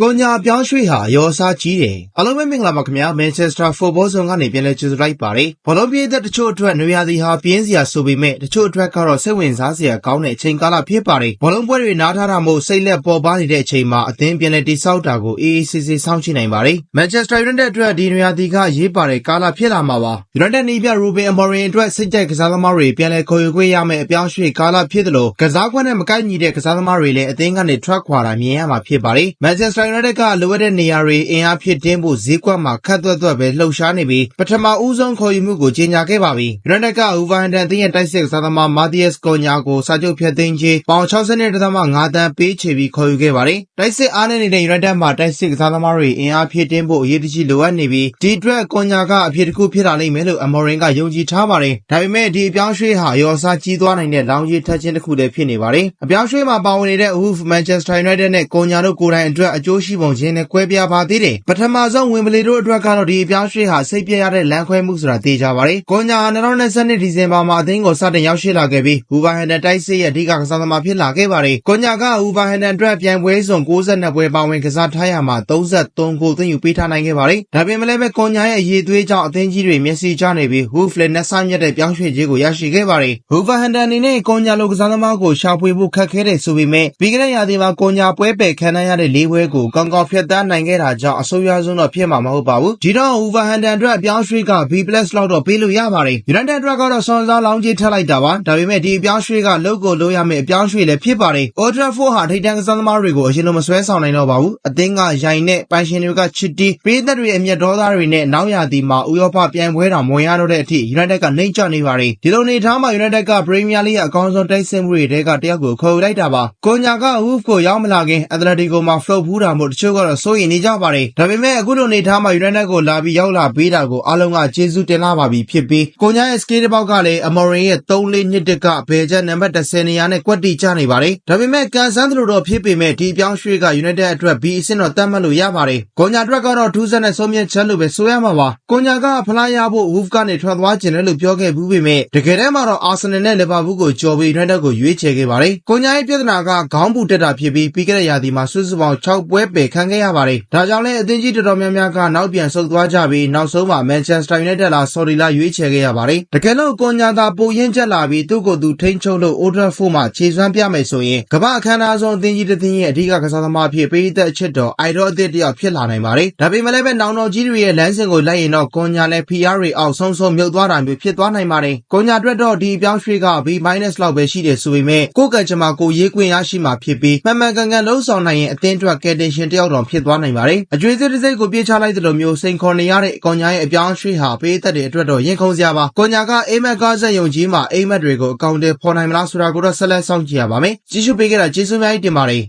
ကိုညာပြောင်းရွှေ့ဟာရောစားကြီးတယ်အလုံးပဲမင်္ဂလာပါခင်ဗျာမန်ချက်စတာဖုတ်ဘောဇုံကနေပြန်လဲကျေးဇူးလိုက်ပါတယ်ဘောလုံးပြေးတဲ့တချို့အတွက်နွေရာသီဟာပြင်းစရာဆိုပေမဲ့တချို့အတွက်ကတော့စိတ်ဝင်စားစရာကောင်းတဲ့အချိန်ကာလဖြစ်ပါတယ်ဘောလုံးပွဲတွေနားထားတာမို့စိတ်လက်ပေါ်ပါနေတဲ့အချိန်မှာအသင်းပြန်လဲတိဆောက်တာကိုအေးအေးဆေးဆေးစောင့်ကြည့်နိုင်ပါတယ်မန်ချက်စတာယူနိုက်တက်အတွက်ဒီနွေရာသီကရေးပါတဲ့ကာလဖြစ်လာမှာပါယူနိုက်တက်နေပြရူဘင်အမော်ရင်အတွက်စိတ်ကြိုက်ကစားသမားတွေပြန်လဲခေါ်ယူခွင့်ရမယ့်အပြောင်းရွှေ့ကာလဖြစ်တယ်လို့ကစားကွက်နဲ့မကိုက်ညီတဲ့ကစားသမားတွေလည်းအသင်းကနေထွက်ခွာတာမြင်ရမှာဖြစ်ပါတယ်မန်ချက်စတာယူနိုက်တက်ကလိုအပ်တဲ့နေရာတွေအင်အားဖြစ်တင်းဖို့ဈေးကွက်မှာခက်သွက်သွက်ပဲလှုပ်ရှားနေပြီးပထမဦးဆုံးခေါ်ယူမှုကိုကြေညာခဲ့ပါပြီယူနိုက်တက်ကဥဗန်ဒန်တင်းရဲ့တိုက်စစ်ကစားသမားမာတီယက်စ်ကိုညာကိုစာချုပ်ဖြတ်သိမ်းခြင်းပေါင်62.5တန်းပေးချေပြီးခေါ်ယူခဲ့ပါတယ်တိုက်စစ်အားနေတဲ့ယူနိုက်တက်မှာတိုက်စစ်ကစားသမားတွေအင်အားဖြစ်တင်းဖို့အရေးတကြီးလိုအပ်နေပြီးဒီအတွက်ကိုညာကအဖြစ်တစ်ခုဖြစ်လာလိမ့်မယ်လို့အမော်ရင်ကယုံကြည်ထားပါတယ်ဒါပေမဲ့ဒီအပြောင်းရွှေ့ဟာရောစားကြီးသွားနိုင်တဲ့လောင်ကြီးထက်ချင်းတစ်ခုလည်းဖြစ်နေပါတယ်အပြောင်းရွှေ့မှာပါဝင်နေတဲ့ Wolf Manchester United နဲ့ကိုညာတို့ကိုယ်တိုင်အတွက်အကျိုးရှိပုံချင်းနဲ့ကွဲပြားပါသေးတယ်ပထမဆုံးဝင်ပလီတို့အတွက်ကတော့ဒီအပြောင်းရွှေ့ဟာစိတ်ပြရတဲ့လမ်းခွဲမှုဆိုတာသိကြပါတယ်ကိုညာ2022ဒီဇင်ဘာမှာအသင်းကိုစတင်ရောက်ရှိလာခဲ့ပြီး Wolverhampton တိုက်စစ်ရဲ့အဓိကကစားသမားဖြစ်လာခဲ့ပါတယ်ကိုညာက Wolverhampton အတွက်ပြိုင်ပွဲစုံ62ပွဲပါဝင်ကစားထားရမှာ33ဂိုးသွင်းယူပေးထားနိုင်ခဲ့ပါတယ်ဒါပေမဲ့လည်းပဲကိုညာရဲ့အရေးသွေးကြောင့်အသင်းကြီးတွေမျက်စိကျနေပြီး Wolf လည်းနှဆိုင်မြတ်တဲ့ပြောင်းရွှေ့ခြင်းကိုရရှိခဲ့ပါတယ် Wolverhampton အနေနဲ့ကိုညာလိုကစားသမားကိုရှာဖွေဖို့ခက်ခဲတယ်ဆိုပေမဲ့ပြီးခဲ့တဲ့ရာသီမှာကိုညာပွဲပယ်ခံရတဲ့လေးပွဲကိုကောင်းကောင်းဖျက်ဆီးနိုင်ခဲ့တာကြောင့်အဆိုးရွားဆုံးတော့ဖြစ်မှာမဟုတ်ပါဘူးဒီတော့ Wolverhampton အတွက်အပြောင်းရွှေ့က B+ လောက်တော့ပေးလို့ရပါတယ် United အတွက်ကတော့စွန်စားလောင်းကြီးထက်လိုက်တာပါဒါပေမဲ့ဒီအပြောင်းရွှေ့ကလုတ်ကိုလို့ရမယ့်အပြောင်းရွှေ့လည်းဖြစ်ပါတယ် Old Trafford ဟာထိပ်တန်းကစားသမားတွေကိုအရင်လိုမဆွဲဆောင်နိုင်တော့ပါဘူးအသင်းကရိုင်နဲ့ပိုင်ရှင်တွေကချစ်တီပေးသက်တွေအမျက်ဒေါသတွေနဲ့နောက်ရာသီမှာဥရောပပြိုင်ပွဲတော်မဝင်ရတော့တဲ့အထိ United ကနှိမ့်ချနေပါတယ်ဒီလိုနေထားမှာ United က Premier League ရဲ့အကောင်းဆုံးတိုက်စစ်မှုတွေတဲကတယောက်ကိုခေါ်ယူလိုက်တာပါကိုညာက Wolf ကိုရောက်မလာခင် Atletico မှာ float ဖူးတာမို့တချို့ကတော့စိုးရိမ်နေကြပါတယ်ဒါပေမဲ့အခုလိုနေထားမှာ United ကိုလာပြီးရောက်လာပေးတာကိုအားလုံးကကျေးဇူးတင်လာပါပြီဖြစ်ပြီးကိုညာရဲ့ skate ဘောက်ကလည်း Amorin ရဲ့3-4နှစ်တက်ကဘယ်ချက်နံပါတ်10နေရာနဲ့ကွက်တီချနေပါတယ်ဒါပေမဲ့ကန်ဆန်းသလိုတော့ဖြစ်ပေမဲ့ဒီအပြောင်းရွှေ့က United အတွက် B အဆင့်တော့တတ်မှတ်လို့ရပါတယ်ကိုညာအတွက်ကတော့ထူးဆန်းတဲ့ဆုံးဖြတ်ချက်လို့ပဲဆိုရမှာပါကိုညာကဖလားရဖို့ Wolf ကနေထွက်သွားခြင်းတယ်လို့ပြောခဲ့ဘူးပေမဲ့တကယ်တမ်းမှာတော့ Arsenal နဲ့ Liverpool ကိုကြော်ပြီး United ကိုရွေးချယ်ခဲ့ပါတယ်ကိုညာရဲ့ပြဿနာကခေါင်းပူတက်တာဖြစ်ပြီးပြီးခဲ့တဲ့ရာသီမှာစုစုပေါင်း6ပွဲပယ်ခံခဲ့ရပါတယ် ဒါကြောင့်လည်း အသင်းကြီးတော်တော်များများက နောက်ပြန်ဆုတ်သွားကြပြီး နောက်ဆုံးမှာ Manchester United လာ Saudi လာရွေးချယ်ခဲ့ရပါတယ် တကယ်လို့ကိုညာသာ ပိုရင်းချက်လာပြီး သူ့ကိုယ်သူ ထိန်းချုပ်လို့ Old Trafford မှာ ခြေစွမ်းပြမယ်ဆိုရင် ကမ္ဘာအခမ်းအနားဆုံးအသင်းကြီးတစ်သင်းရဲ့ အဓိကကစားသမားအဖြစ်ပေးသက်အချစ်တော် အိုက်ဒေါအသစ်တစ်ယောက် ဖြစ်လာနိုင်ပါတယ် ဒါပေမဲ့လည်းပဲ နောင်တော်ကြီးတွေရဲ့ လမ်းစဉ်ကိုလိုက်ရင်တော့ကိုညာလည်း PR တွေအောက် ဆုံးဆုံးမြုပ်သွားတာမျိုး ဖြစ်သွားနိုင်ပါတယ်ကိုညာအတွက်တော့ ဒီအပြောင်းရွှေ့က B- လောက်ပဲ ရှိတယ်ဆိုပေမဲ့ကိုယ့်ကံကြမ္မာ ကိုရေးခွင့်ရရှိမှာဖြစ်ပြီး မှန်မှန်ကန်ကန်လှုပ်ဆောင်နိုင်ရင် အသင်းအတွက် ကယ်တင်ရှင်တစ်ယောက်တော်ဖြစ်သွားနိုင်ပါတယ်အကျွေးစစ်တစ်စိတ်ကိုပြေးချလိုက်တဲ့လိုမျိုးစိန်ခေါ်နေရတဲ့ကိုညာရဲ့အပြောင်းရွှေ့ဟာပေးသက်တဲ့အတွက်တော့ရင်ခုန်စရာပါကိုညာကအိမ်မက်ကားဆက်ယုံကြီးမှာအိမ်မက်တွေကိုအကောင့်တွေဖော်နိုင်မလားဆိုတာကိုတော့ဆက်လက်စောင့်ကြည့်ရပါမယ်ကြည့်ရှုပေးကြတာကျေးဇူးများတင်ပါတယ်